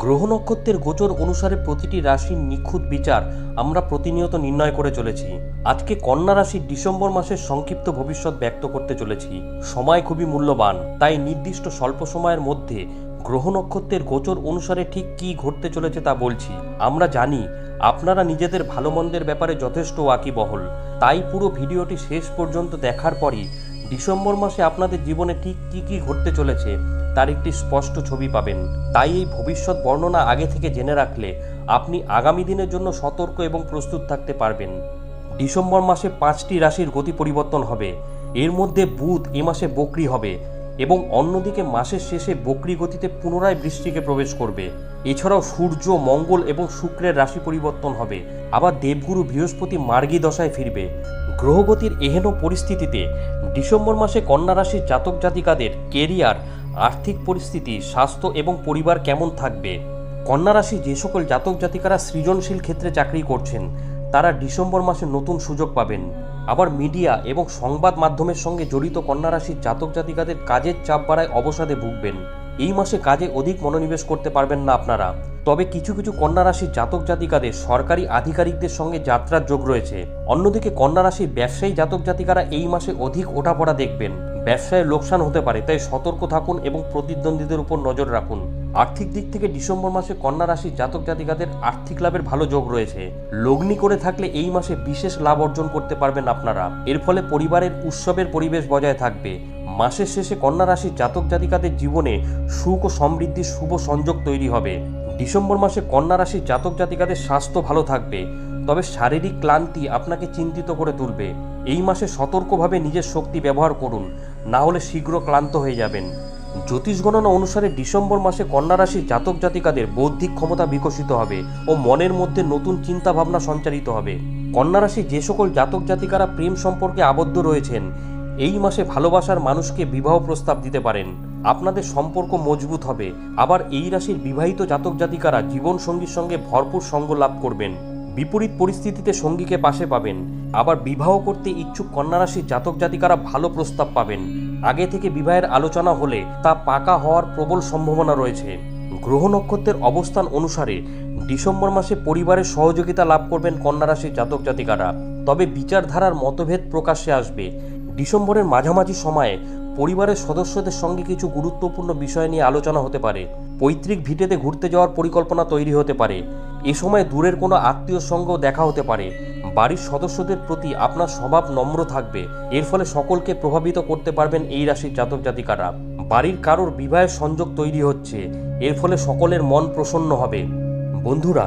গ্রহ নক্ষত্রের গোচর অনুসারে প্রতিটি রাশির নিখুঁত বিচার আমরা প্রতিনিয়ত নির্ণয় করে চলেছি। আজকে কন্যা রাশির ডিসেম্বর মাসের সংক্ষিপ্ত ভবিষ্যৎ ব্যক্ত করতে চলেছি। সময় খুবই মূল্যবান, তাই নির্দিষ্ট স্বল্প সময়ের মধ্যে গ্রহ নক্ষত্রের গোচর অনুসারে ঠিক কী ঘটতে চলেছে তা বলছি। আমরা জানি, আপনারা নিজেদের ভালো মন্দের ব্যাপারে যথেষ্ট ওয়াকিবহল। তাই পুরো ভিডিওটি শেষ পর্যন্ত দেখার পরই ডিসেম্বর মাসে আপনাদের জীবনে ঠিক কী কী ঘটতে চলেছে তার একটি স্পষ্ট ছবি পাবেন। তাই এই ভবিষ্যৎ বর্ণনা আগে থেকে জেনে রাখলে আপনি আগামী দিনের জন্য সতর্ক এবং প্রস্তুত থাকতে পারবেন। ডিসেম্বর মাসে পাঁচটি রাশির গতি পরিবর্তন হবে। এর মধ্যে বুধ এ মাসে বকরি হবে এবং অন্যদিকে মাসের শেষে বকরি গতিতে পুনরায় বৃষ্টিকে প্রবেশ করবে। এছাড়াও সূর্য, মঙ্গল এবং শুক্রের রাশি পরিবর্তন হবে। আবার দেবগুরু বৃহস্পতি মার্গী দশায় ফিরবে। গ্রহগতির এহেন পরিস্থিতিতে ডিসেম্বর মাসে কন্যা রাশির জাতক জাতিকাদের কেরিয়ার আর্থিক পরিস্থিতি, স্বাস্থ্য এবং পরিবার কেমন থাকবে? কন্যা রাশি যে সকল জাতক জাতিকারা সৃজনশীল ক্ষেত্রে চাকরি করছেন, তারা ডিসেম্বর মাসে নতুন সুযোগ পাবেন। আবার মিডিয়া এবং সংবাদ মাধ্যমের সঙ্গে জড়িত কন্যা রাশির জাতক জাতিকাদের কাজের চাপ বাড়ায় অবসাদে ভুগবেন। এই মাসে কাজে অধিক মনোনিবেশ করতে পারবেন না আপনারা। তবে কিছু কিছু কন্যা রাশির জাতক জাতিকাদের সরকারি আধিকারিকদের সঙ্গে যাত্রার যোগ রয়েছে। অন্যদিকে কন্যা রাশির ব্যবসায়ী জাতক জাতিকারা এই মাসে অধিক ওঠাপড়া দেখবেন। ব্যবসায় লোকসান হতে পারে, তাই সতর্ক থাকুন এবং প্রতিদ্বন্দ্বীদের উপর নজর রাখুন। আর্থিক দিক থেকে ডিসেম্বর মাসে কন্যা রাশির জাতক জাতিকাদের আর্থিক লাভের ভালো যোগ রয়েছে। লগ্নি করে থাকলে এই মাসে বিশেষ লাভ অর্জন করতে পারবেন আপনারা। এর ফলে পরিবারের উৎসবের পরিবেশ বজায় থাকবে। মাসের শেষে কন্যা রাশির জাতক জাতিকাদের জীবনে সুখ ও সমৃদ্ধির শুভ সংযোগ তৈরি হবে। ডিসেম্বর মাসে কন্যা রাশির জাতক জাতিকাদের স্বাস্থ্য ভালো থাকবে, তবে শারীরিক ক্লান্তি আপনাকে চিন্তিত করে তুলবে। এই মাসে সতর্কভাবে নিজের শক্তি ব্যবহার করুন। না হলে শীঘ্র ক্লান্ত হয়ে যাবেন। জ্যোতিষ গণনা অনুসারে ডিসেম্বর মাসে কন্যা রাশির জাতক জাতিকাদের বৌদ্ধিক ক্ষমতা বিকশিত হবে ও মনের মধ্যে নতুন চিন্তা ভাবনা সঞ্চারিত হবে। কন্যা রাশি যে সকল জাতক জাতিকারা প্রেম সম্পর্কে আবদ্ধ রয়েছেন, এই মাসে ভালোবাসার মানুষকে বিবাহ প্রস্তাব দিতে পারেন। আপনাদের সম্পর্ক মজবুত হবে। আবার এই রাশির বিবাহিত জাতক জাতিকারা জীবনসঙ্গীর সঙ্গে ভরপুর সঙ্গ লাভ করবেন। বিপরীত পরিস্থিতিতে সঙ্গীকে পাশে পাবেন। আবার বিবাহ করতে ইচ্ছুক কন্যা রাশির জাতক জাতিকারা ভালো প্রস্তাব পাবেন। আগে থেকে বিবাহের আলোচনা হলে তা পাকা হওয়ার প্রবল সম্ভাবনা রয়েছে। গ্রহ নক্ষত্রের অবস্থান অনুসারে ডিসেম্বর মাসে পরিবারের সহযোগিতা লাভ করবেন কন্যা রাশির জাতক জাতিকারা। তবে বিচারধারার মতভেদ প্রকাশ্যে আসবে। ডিসেম্বরের মাঝামাঝি সময়ে পরিবারের সদস্যদের সঙ্গে কিছু গুরুত্বপূর্ণ বিষয় নিয়ে আলোচনা হতে পারে। পৈতৃক ভিটেতে ঘুরতে যাওয়ার পরিকল্পনা তৈরি হতে পারে। এ সময় দূরের কোনো আত্মীয় সঙ্গেও দেখা হতে পারে। বাড়ির সদস্যদের প্রতি আপনার স্বভাব নম্র থাকবে। এর ফলে সকলকে প্রভাবিত করতে পারবেন এই রাশির জাতক জাতিকারা। বাড়ির কারোর বিবাহের সংযোগ তৈরি হচ্ছে। এর ফলে সকলের মন প্রসন্ন হবে। বন্ধুরা